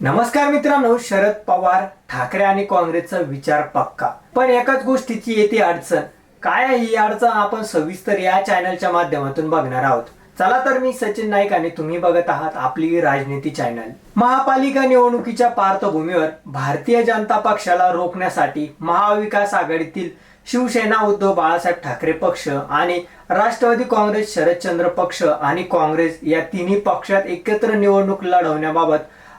नमस्कार मित्रांनो शरद पवार ठाकरे आणि काँग्रेसचा विचार पक्का. पण एकाच गोष्टीची येते अडचण. काय आहे ही अडचण आपण सविस्तर या चॅनलच्या माध्यमातून बघणार आहोत. चला तर मी सचिन नाईक आणि तुम्ही बघत आहात आपली राजनीती चॅनल महापालिका निवडणुकीच्या पार्श्वभूमीवर भारतीय जनता पक्षाला रोखण्यासाठी महाविकास आघाडीतील शिवसेना उद्धव बाळासाहेब ठाकरे पक्ष आणि राष्ट्रवादी काँग्रेस शरदचंद्र पक्ष आणि काँग्रेस या तिन्ही पक्षात एकत्र निवडणूक लढवण्याबाबत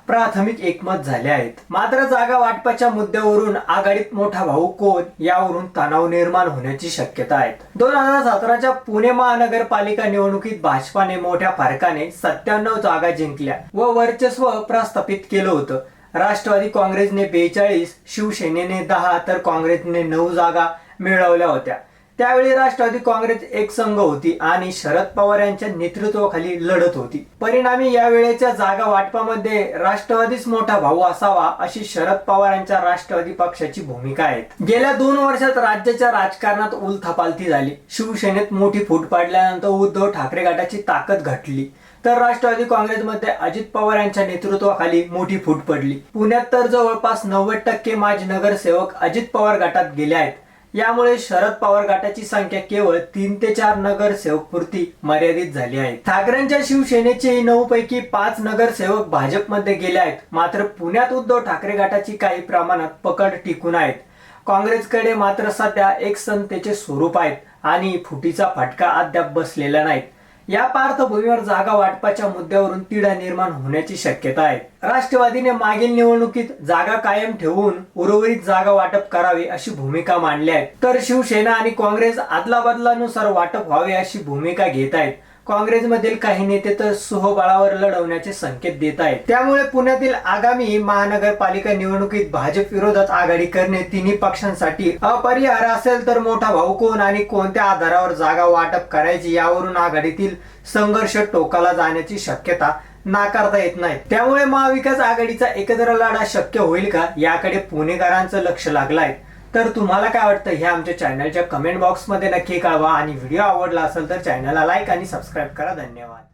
प्राथमिक एकमत झाले आहेत. मात्र जागा वाटपाच्या मुद्द्यावरून आघाडीत मोठा भाऊ कोण यावरून तणाव निर्माण होण्याची शक्यता आहे दोन हजार सतराच्या पुणे महानगरपालिका निवडणुकीत भाजपाने मोठ्या फरकाने सत्त्याण्णव जागा जिंकल्या व वर्चस्व प्रस्थापित केलं होतं. राष्ट्रवादी काँग्रेसने बेचाळीस शिवसेनेने दहा तर काँग्रेसने नऊ जागा मिळवल्या होत्या. त्यावेळी राष्ट्रवादी काँग्रेस एक संघ होती आणि शरद पवार यांच्या नेतृत्वाखाली लढत होती. परिणामी या वेळेच्या जागा वाटपामध्ये राष्ट्रवादीच मोठा भाऊ असावा अशी शरद पवार यांच्या राष्ट्रवादी पक्षाची भूमिका आहे. गेल्या दोन वर्षात राज्याच्या राजकारणात उलथापालथी झाली. शिवसेनेत मोठी फूट पाडल्यानंतर उद्धव ठाकरे गटाची ताकद घटली. तर राष्ट्रवादी काँग्रेसमध्ये अजित पवार यांच्या नेतृत्वाखाली मोठी फूट पडली. पुण्यात तर जवळपास नव्वद टक्के माजी नगरसेवक अजित पवार गटात गेले आहेत. यामुळे शरद पवार गटाची संख्या केवळ तीन ते चार नगरसेवक पुरती मर्यादित झाली आहे. ठाकरेंच्या शिवसेनेचे नऊ पैकी पाच नगरसेवक भाजपमध्ये गेले आहेत. मात्र पुण्यात उद्धव ठाकरे गटाची काही प्रमाणात पकड टिकून आहेत. काँग्रेसकडे मात्र सध्या एक संतेचे स्वरूप आहेत आणि फुटीचा फटका अद्याप बसलेला नाही या पार्श्वभूमीवर जागा वाटपाच्या मुद्द्यावरून तिढा निर्माण होण्याची शक्यता आहे. राष्ट्रवादीने मागील निवडणुकीत जागा कायम ठेवून उर्वरित जागा वाटप करावे अशी भूमिका मांडली आहे. तर शिवसेना आणि काँग्रेस आदला बदलानुसार वाटप व्हावे अशी भूमिका घेत आहेत. काँग्रेसमधील काही नेते तर सुहबळावर लढवण्याचे संकेत देत आहेत. त्यामुळे पुण्यातील आगामी महानगरपालिका निवडणुकीत भाजप विरोधात आघाडी करणे तिन्ही पक्षांसाठी अपरिहार्य असेल तर मोठा भाऊ कोण आणि कोणत्या आधारावर जागा वाटप करायची यावरून आघाडीतील संघर्ष टोकाला जाण्याची शक्यता नाकारता येत नाही. त्यामुळे महाविकास आघाडीचा एकत्र लढा शक्य होईल का? याकडे पुणेकरांचं लक्ष लागलं आहे. तर तुम्हाला काय वाटतं हे आमच्या चॅनलच्या कमेंट बॉक्समध्ये नक्की कळवा. आणि व्हिडिओ आवडला असेल तर चॅनलला लाईक आणि सबस्क्राईब करा. धन्यवाद.